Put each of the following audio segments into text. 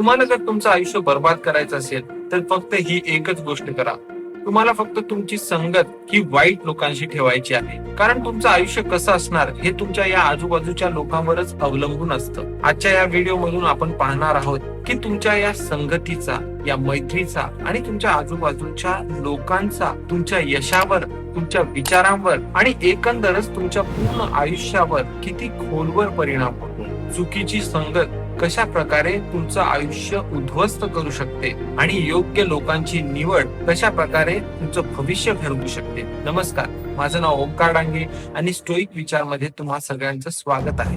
तुम्हाला जर तुमचं आयुष्य बर्बाद करायचं असेल तर फक्त ही एकच गोष्ट करा. तुम्हाला फक्त तुमची संगत ही वाईट लोकांशी ठेवायची आहे. कारण तुमचं आयुष्य कसं असणार हे तुमच्या या आजूबाजूच्या लोकांवरच अवलंबून असतं. आजच्या या व्हिडिओ मधून आपण पाहणार आहोत की तुमच्या या संगतीचा या मैत्रीचा आणि तुमच्या आजूबाजूच्या लोकांचा तुमच्या यशावर तुमच्या विचारांवर आणि एकंदरच तुमच्या पूर्ण आयुष्यावर किती खोलवर परिणाम होतो. चुकीची संगत कशा प्रकारे तुमचं आयुष्य उद्ध्वस्त करू शकते आणि योग्य लोकांची निवड कशा प्रकारे तुमचं भविष्य घडवू शकते? नमस्कार माझं नाव ओंकार डांगे आणि स्टोईक विचारमध्ये तुम्हा सगळ्यांचं स्वागत आहे.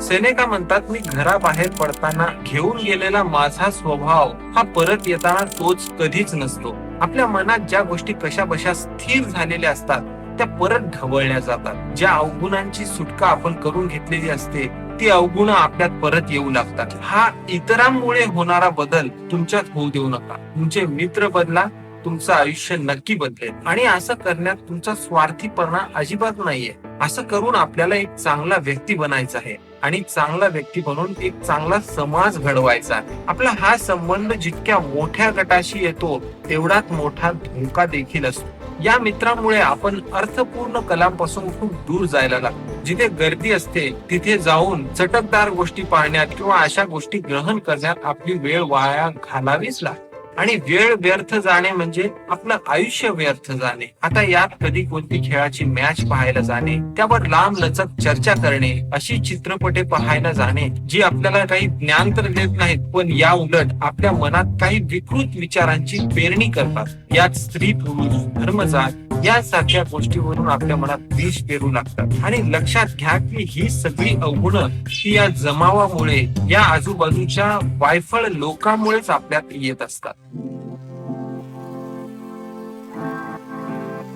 सेनेका म्हणतात मी घराबाहेर पडताना घेऊन गेलेला माझा स्वभाव हा परत येताना तोच कधीच नसतो. आपल्या मनात ज्या गोष्टी कशा बशा स्थिर झालेल्या असतात त्या परत ढवळल्या जातात. ज्या अवगुणांची सुटका आपण करून घेतलेली असते ती अवगुण आपल्यात परत येऊ लागतात. हा इतरांमुळे होणारा बदल तुमच्यात होऊ देऊ नका. तुमचे मित्र बदला तुमचं आयुष्य नक्की बदलेल. आणि असं करण्यात तुमचा स्वार्थीपणा अजिबात नाहीये. असं करून आपल्याला एक चांगला व्यक्ती बनायचा आहे. आणि चांगला व्यक्ती बनून एक चांगला समाज घडवायचा. आपला हा संबंध जितक्या मोठ्या गटाशी येतो तेवढाच मोठा धोका देखील असतो. या मित्रामुळे आपण अर्थपूर्ण कलांपासून खूप दूर जायला लागतो. जिथे गर्दी असते तिथे जाऊन चटकदार गोष्टी पाहण्यात किंवा अशा गोष्टी ग्रहण करण्यात आपली वेळ वाया घालावीच लागते. आणि वेळ व्यर्थ जाणे म्हणजे आपलं आयुष्य व्यर्थ जाणे. आता यात कधी कोणती खेळाची मॅच पाहायला जाणे त्यावर लांब लचक चर्चा करणे अशी चित्रपटे पाहायला जाणे जी आपल्याला काही ज्ञान तर देत नाहीत पण या उलट आपल्या मनात काही विकृत विचारांची पेरणी करतात. यात स्त्री पुरुष धर्मजात यासारख्या गोष्टीवरून आपल्या मनात विष पेरू लागतात. आणि लक्षात घ्या की ही सगळी अवगुण ही या जमावामुळे या आजूबाजूच्या वायफळ लोकांमुळेच आपल्यात येत असतात.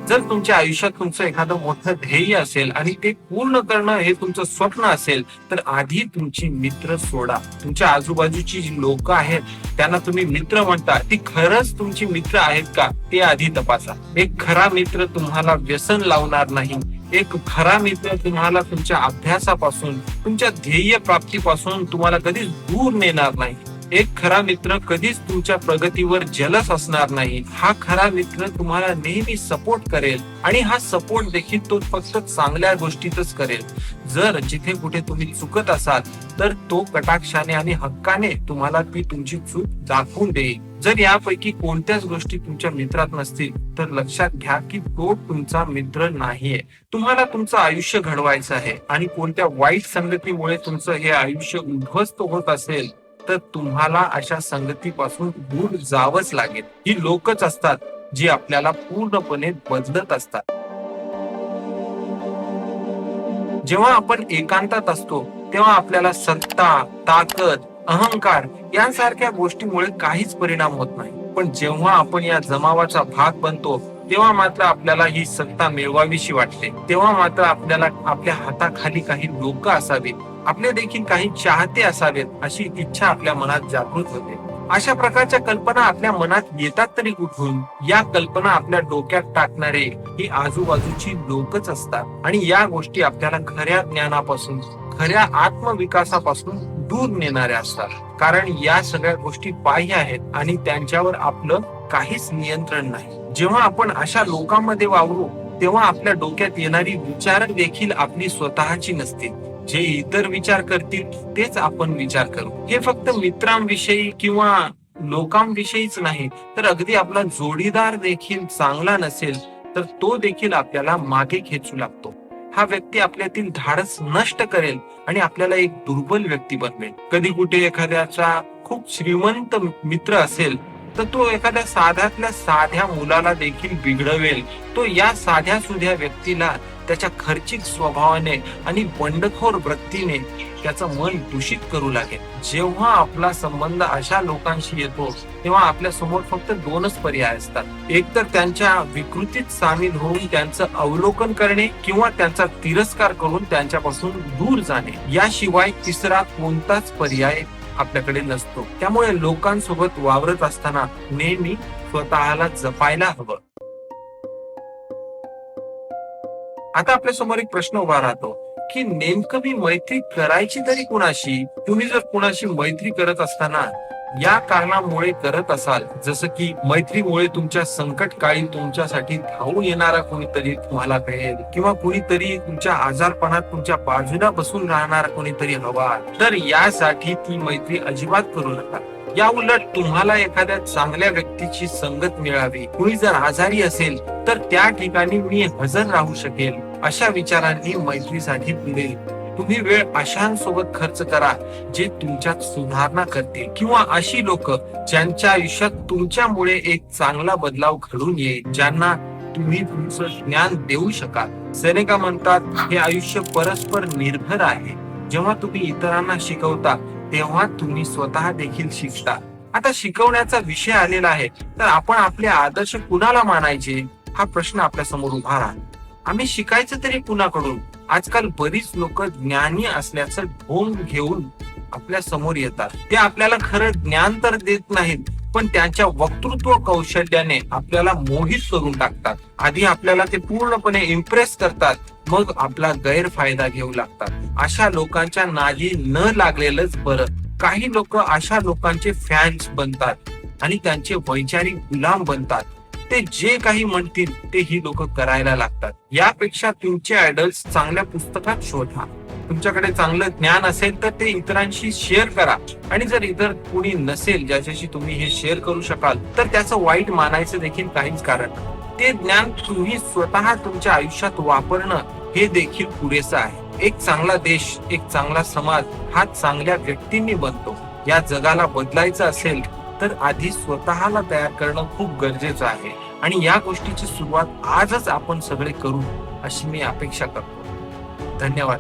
जर तुमच्या आयुष्यात तुमचं एखादं मोठं ध्येय असेल आणि ते पूर्ण करणं हे तुमचं स्वप्न असेल तर आधी तुमची मित्र सोडा. तुमच्या आजूबाजूची जी लोक आहेत त्यांना तुम्ही मित्र म्हणता. ती खरंच तुमची मित्र आहेत का ते आधी तपासा. एक खरा मित्र तुम्हाला व्यसन लावणार नाही. एक खरा मित्र तुम्हाला तुमच्या अभ्यासापासून तुमच्या ध्येय प्राप्तीपासून तुम्हाला कधीच दूर नेणार नाही. एक खरा मित्र कधीच तुमच्या प्रगतीवर जलस असणार नाही. हा खरा मित्र तुम्हाला नेहमी सपोर्ट करेल आणि हा सपोर्ट देखील तो फक्त चांगल्या गोष्टीतच करेल. जर जिथे कुठे तुम्ही चुकत असाल तर तो कटाक्षाने आणि हक्काने तुम्हाला ती तुमची चूक दाखवून देईल. जर यापैकी कोणत्याच गोष्टी तुमच्या मित्रात नसतील तर लक्षात घ्या की तो तुमचा मित्र नाहीये. तुम्हाला तुमचं आयुष्य घडवायचं आहे आणि कोणत्या वाईट संगतीमुळे तुमचं हे आयुष्य उद्ध्वस्त होत असेल तर तुम्हाला अशा संगतीपासून दूर जावंच लागेल. ही लोकच असतात जी आपल्याला पूर्णपणे बदलत असतात. जेव्हा आपण एकांतात असतो तेव्हा आपल्याला सत्ता ताकद अहंकार यांसारख्या गोष्टीमुळे काहीच परिणाम होत नाही. पण जेव्हा आपण या जमावाचा भाग बनतो तेव्हा मात्र आपल्याला ही सत्ता मिळवावीशी वाटते. तेव्हा मात्र आपल्याला आपल्या हाताखाली काही लोक असावीत. आपले देखील काही चाहते असावेत अशी इच्छा आपल्या मनात जागृत होते. अशा प्रकारच्या कल्पना आपल्या मनात येतात तरी कुठून? या कल्पना आपल्या डोक्यात टाकणारे ही आजूबाजूची लोकच असतात. आणि या गोष्टी आपल्याला खऱ्या ज्ञानापासून खऱ्या आत्मविकासापासून दूर नेणाऱ्या असतात. कारण या सगळ्या गोष्टी बाह्य आहेत आणि त्यांच्यावर आपलं काहीच नियंत्रण नाही. जेव्हा आपण अशा लोकांमध्ये वावरू तेव्हा आपल्या डोक्यात येणारी विचार देखील आपली स्वतःची नसतील जे इतर विचार करतील तेच आपण विचार करू. हे फक्त मित्रांविषयी किंवा लोकांविषयीच नाही तर अगदी आपला जोडीदार देखील चांगला नसेल तर तो देखील आपल्याला मागे खेचू लागतो. हा व्यक्ती आपल्यातील धाडस नष्ट करेल आणि आपल्याला एक दुर्बल व्यक्ती बनवेल. कधी कुठे एखाद्याचा खूप श्रीमंत मित्र असेल तर तो एखाद्या साध्यातल्या साध्या मुलाला देखील बिघडवेल. तो या साध्या सुध्या व्यक्तीला त्याच्या खर्चिक स्वभावाने आणि बंडखोर वृत्तीने त्याचं मन दूषित करू लागेल. जेव्हा आपला संबंध अशा लोकांशी येतो तेव्हा आपल्यासमोर फक्त दोनच पर्याय असतात. एक तर त्यांच्या विकृतीत सामील होऊन त्यांचं अवलोकन करणे किंवा त्यांचा तिरस्कार करून त्यांच्यापासून दूर जाणे. याशिवाय तिसरा कोणताच पर्याय आपल्याकडे नसतो. त्यामुळे लोकांसोबत वावरत असताना नेहमी स्वतःला जपायला हवं. आता आपल्यासमोर एक प्रश्न उभा राहतो की नेमकं मी मैत्री करायची तरी कुणाशी? तुम्ही जर कुणाशी मैत्री करत असताना या कारणामुळे करत असाल जसं की मैत्रीमुळे तुमच्या संकट काळी तुमच्यासाठी धावून येणारा कोणीतरी तुम्हाला कळेल किंवा कोणीतरी तुमच्या आजारपणात तुमच्या बाजूला बसून राहणारा कोणीतरी हवा तर यासाठी ती मैत्री अजिबात करू नका. या उलट तुम्हाला एखाद्या चांगल्या व्यक्तीची संगत मिळावी. कुणी जर आजारी असेल तर त्या ठिकाणी मी हजर राहू शकेल अशा विचारांनी मैत्रीसाठी पुढे. तुम्ही वेळ अशांसोबत खर्च करा जे तुमच्यात सुधारणा करतील. किंवा अशी लोक ज्यांच्या आयुष्यात तुमच्यामुळे एक चांगला बदलाव घडून येईल ज्यांना तुम्ही तुमचं ज्ञान देऊ शकाल. सेनेका म्हणतात हे आयुष्य परस्पर निर्भर आहे. जेव्हा तुम्ही इतरांना शिकवता तेव्हा तुम्ही स्वतः देखील शिकता. आता शिकवण्याचा विषय आलेला आहे तर आपण आपले आदर्श कुणाला मानायचे? हा प्रश्न आपल्यासमोर उभा राहतो. आम्ही शिकायचं तरी कुणाकडून? आजकाल बरीच लोक ज्ञानी असल्याचं ढोंग घेऊन आपल्यासमोर येतात. ते आपल्याला खरं ज्ञान तर देत नाहीत पण त्यांच्या वक्तृत्व कौशल्याने आपल्याला मोहित करून टाकतात. आधी आपल्याला ते पूर्णपणे इम्प्रेस करतात मग आपला गैरफायदा घेऊ लागतात. अशा लोकांच्या नादी न लागलेलंच बरं. काही लोक अशा लोकांचे फॅन्स बनतात आणि त्यांचे वैचारिक गुलाम बनतात. ते जे काही म्हणतील ते ही लोक करायला लागतात. यापेक्षा तुमचे आयडल्स चांगल्या पुस्तकात शोधा. तुमच्याकडे चांगलं ज्ञान असेल तर ते इतरांशी शेअर करा. आणि जर इतर कुणी नसेल ज्याच्याशी तुम्ही हे शेअर करू शकाल तर त्याचं वाईट मानायचं देखील काहीच कारण ते ज्ञान तुम्ही स्वतः तुमच्या आयुष्यात वापरणं हे देखील पुरेसं आहे. एक चांगला देश एक चांगला समाज हा चांगल्या व्यक्तींनी बनतो. या जगाला बदलायचं असेल तर आधी स्वतःला तयार करणं खूप गरजेचं आहे. आणि या गोष्टीची सुरुवात आजच आपण सगळे करू अशी मी अपेक्षा करतो. धन्यवाद.